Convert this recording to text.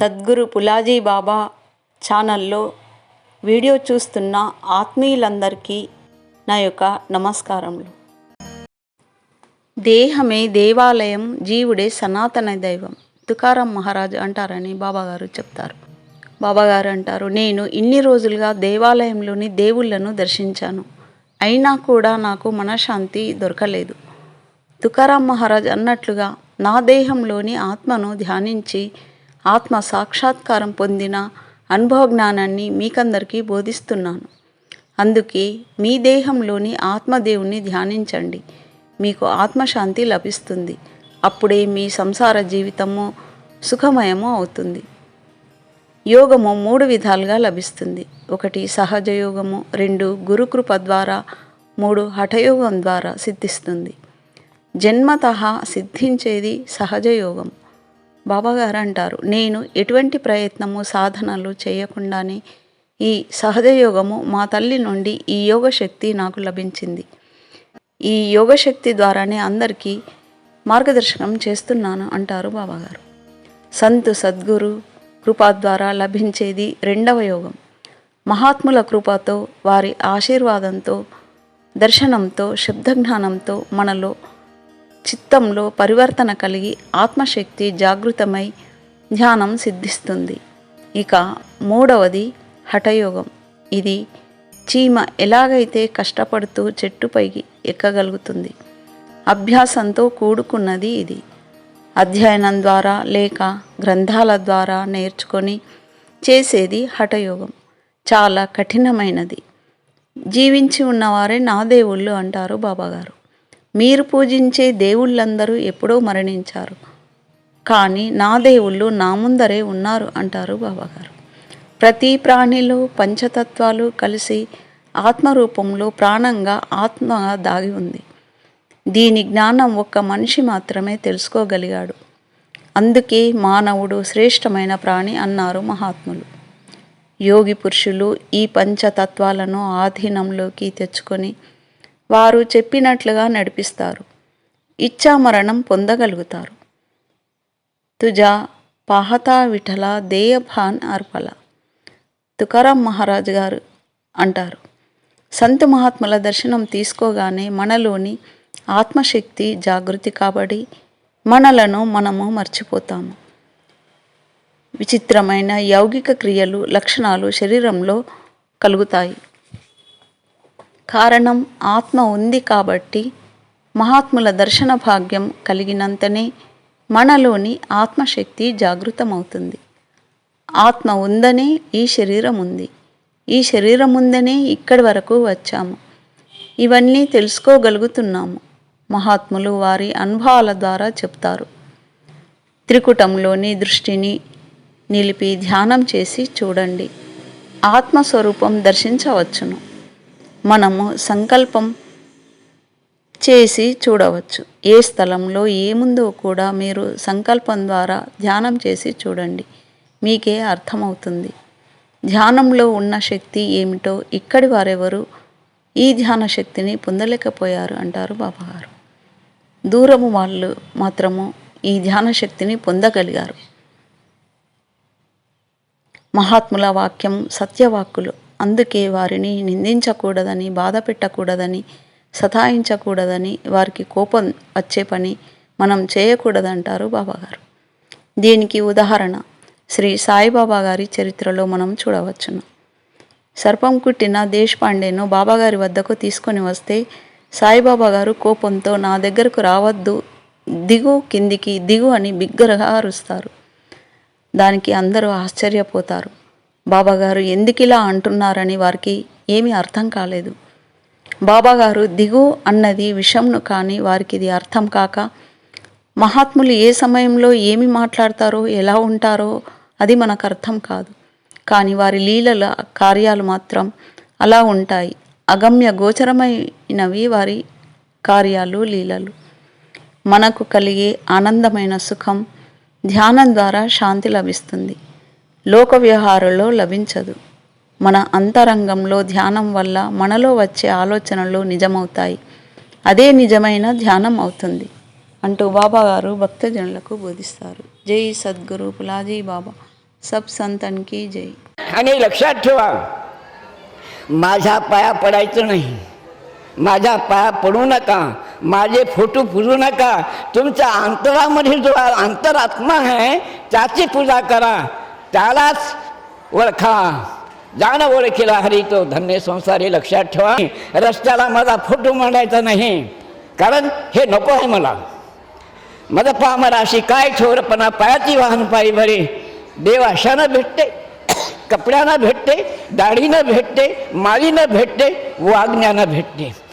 సద్గురు పులాజీ బాబా ఛానల్లో వీడియో చూస్తున్న ఆత్మీయులందరికీ నా యొక్క నమస్కారములు. దేహమే దేవాలయం జీవుడే సనాతన దైవం తుకారాం మహారాజు అంటారని బాబాగారు చెప్తారు. బాబాగారు అంటారు నేను ఇన్ని రోజులుగా దేవాలయంలోని దేవుళ్ళను దర్శించాను. అయినా కూడా నాకు మనశ్శాంతి దొరకలేదు. తుకారాం మహారాజ్ అన్నట్లుగా నా దేహంలోని ఆత్మను ధ్యానించి ఆత్మ సాక్షాత్కారం పొందిన అనుభవ జ్ఞానాన్ని మీకందరికీ బోధిస్తున్నాను. అందుకే మీ దేహంలోని ఆత్మదేవుని ధ్యానించండి. మీకు ఆత్మశాంతి లభిస్తుంది. అప్పుడే మీ సంసార జీవితము సుఖమయము అవుతుంది. యోగము మూడు విధాలుగా లభిస్తుంది. ఒకటి సహజ యోగము రెండు గురుకృప ద్వారా మూడు హఠయోగం ద్వారా సిద్ధిస్తుంది. జన్మత సిద్ధించేది సహజ యోగం. బాబాగారు అంటారు నేను ఎటువంటి ప్రయత్నము సాధనలు చేయకుండానే ఈ సహజయోగము మా తల్లి నుండి ఈ యోగ శక్తి నాకు లభించింది. ఈ యోగ శక్తి ద్వారానే అందరికీ మార్గదర్శకం చేస్తున్నాను అంటారు బాబాగారు సంతు సద్గురు కృప ద్వారా లభించేది రెండవ యోగం. మహాత్ముల కృపతో వారి ఆశీర్వాదంతో దర్శనంతో శబ్దజ్ఞానంతో మనలో చిత్తంలో పరివర్తన కలిగి ఆత్మశక్తి జాగృతమై ధ్యానం సిద్ధిస్తుంది. ఇక మూడవది హఠయోగం. ఇది చీమ ఎలాగైతే కష్టపడుతూ చెట్టుపైకి ఎక్కగలుగుతుంది? అభ్యాసంతో కూడుకున్నది ఇది. అధ్యయనం ద్వారా లేక గ్రంథాల ద్వారా నేర్చుకొని చేసేది హఠయోగం. చాలా కఠినమైనది. జీవించి ఉన్నవారే నా దేవుళ్ళు అంటారు బాబాగారు. మీరు పూజించే దేవుళ్ళందరూ ఎప్పుడో మరణించారు. కానీ నా దేవుళ్ళు నా ముందరే ఉన్నారు అంటారు బాబాగారు. ప్రతి ప్రాణిలో పంచతత్వాలు కలిసి ఆత్మరూపంలో ప్రాణంగా ఆత్మగా దాగి ఉంది. దీని జ్ఞానం ఒక్క మనిషి మాత్రమే తెలుసుకోగలిగాడు. అందుకే మానవుడు శ్రేష్టమైన ప్రాణి అన్నారు మహాత్ములు. యోగి పురుషులు ఈ పంచతత్వాలను ఆధీనంలోకి తెచ్చుకొని వారు చెప్పినట్లుగా నడిపిస్తారు. ఇచ్చామరణం పొందగలుగుతారు. తుజా పాహతా విఠల దేయభాన్ అర్పల. తుకారాం మహారాజ్ గారు అంటారు. సంత మహాత్ముల దర్శనం తీసుకోగానే మనలోని ఆత్మశక్తి జాగృతి కాబడి మనలను మనము మర్చిపోతాము. విచిత్రమైన యౌగిక క్రియలు లక్షణాలు శరీరంలో కలుగుతాయి. కారణం ఆత్మ ఉంది కాబట్టి మహాత్ముల దర్శన భాగ్యం కలిగినంతనే మనలోని ఆత్మశక్తి జాగృతమవుతుంది. ఆత్మ ఉందనే ఈ శరీరం ఉంది. ఈ శరీరం ఉందనే ఇక్కడి వరకు వచ్చాము. ఇవన్నీ తెలుసుకోగలుగుతున్నాము. మహాత్ములు వారి అనుభవాల ద్వారా చెప్తారు. త్రికుటంలోని దృష్టిని నిలిపి ధ్యానం చేసి చూడండి. ఆత్మస్వరూపం దర్శించవచ్చును. మనము సంకల్పం చేసి చూడవచ్చు. ఏ స్థలంలో ఏముందో కూడా మీరు సంకల్పం ద్వారా ధ్యానం చేసి చూడండి. మీకే అర్థమవుతుంది. ధ్యానంలో ఉన్న శక్తి ఏమిటో ఇక్కడి వారెవరు ఈ ధ్యాన శక్తిని పొందలేకపోయారు అంటారు బాబాగారు. దూరము వాళ్ళు మాత్రము ఈ ధ్యాన శక్తిని పొందగలిగారు. మహాత్ముల వాక్యం సత్యవాక్కులు. అందుకే వారిని నిందించకూడదని బాధ పెట్టకూడదని సతాయించకూడదని వారికి కోపం వచ్చే పని మనం చేయకూడదంటారు బాబాగారు. దీనికి ఉదాహరణ శ్రీ సాయిబాబా గారి చరిత్రలో మనం చూడవచ్చును. సర్పం కుట్టిన దేశపాండేను బాబాగారి వద్దకు తీసుకొని వస్తే సాయిబాబా గారు కోపంతో నా దగ్గరకు రావద్దు దిగు కిందికి దిగు అని బిగ్గరగా అరుస్తారు. దానికి అందరూ ఆశ్చర్యపోతారు. బాబాగారు ఎందుకిలా అంటున్నారని వారికి ఏమీ అర్థం కాలేదు. బాబాగారు దిగు అన్నది విషంను కానీ వారికి ఇది అర్థం కాక మహాత్ములు ఏ సమయంలో ఏమి మాట్లాడతారో ఎలా ఉంటారో అది మనకు అర్థం కాదు. కానీ వారి లీలల కార్యాలు మాత్రం అలా ఉంటాయి. అగమ్య గోచరమైనవి వారి కార్యాలు లీలలు. మనకు కలిగే ఆనందమైన సుఖం ధ్యానం ద్వారా శాంతి లభిస్తుంది. లోక వ్యవహారంలో లభించదు మన అంతరంగంలో ధ్యానం వల్ల మనలో వచ్చే ఆలోచనలు నిజమవుతాయి అదే నిజమైన ధ్యానం అవుతుంది అంటూ బాబా గారు భక్తజనులకు బోధిస్తారు జై సద్గురు పులాజీ బాబా सब संतन की जय आणि लक्षात ठेवा माझ्या पाया पडायचं नाही माझ्या पाया पडू नका माझे फोटो पुजू नका तुमच्या अंतरामध्ये जो अंतरात्मा आहे त्याची पूजा करा त्यालाच ओळखा. जाणं ओळखीला हरी तो धन्य संसारी लक्षात ठेवा. रस्त्याला माझा फोटो मांडायचा नाही. कारण हे नको आहे मला. मद पामराशी काय छोरपणा पायाची वाहन पायी भरे. देव अशानं भेटते कपड्यानं भेटते दाढीनं भेटते माळीनं भेटते वागण्यानं भेटते.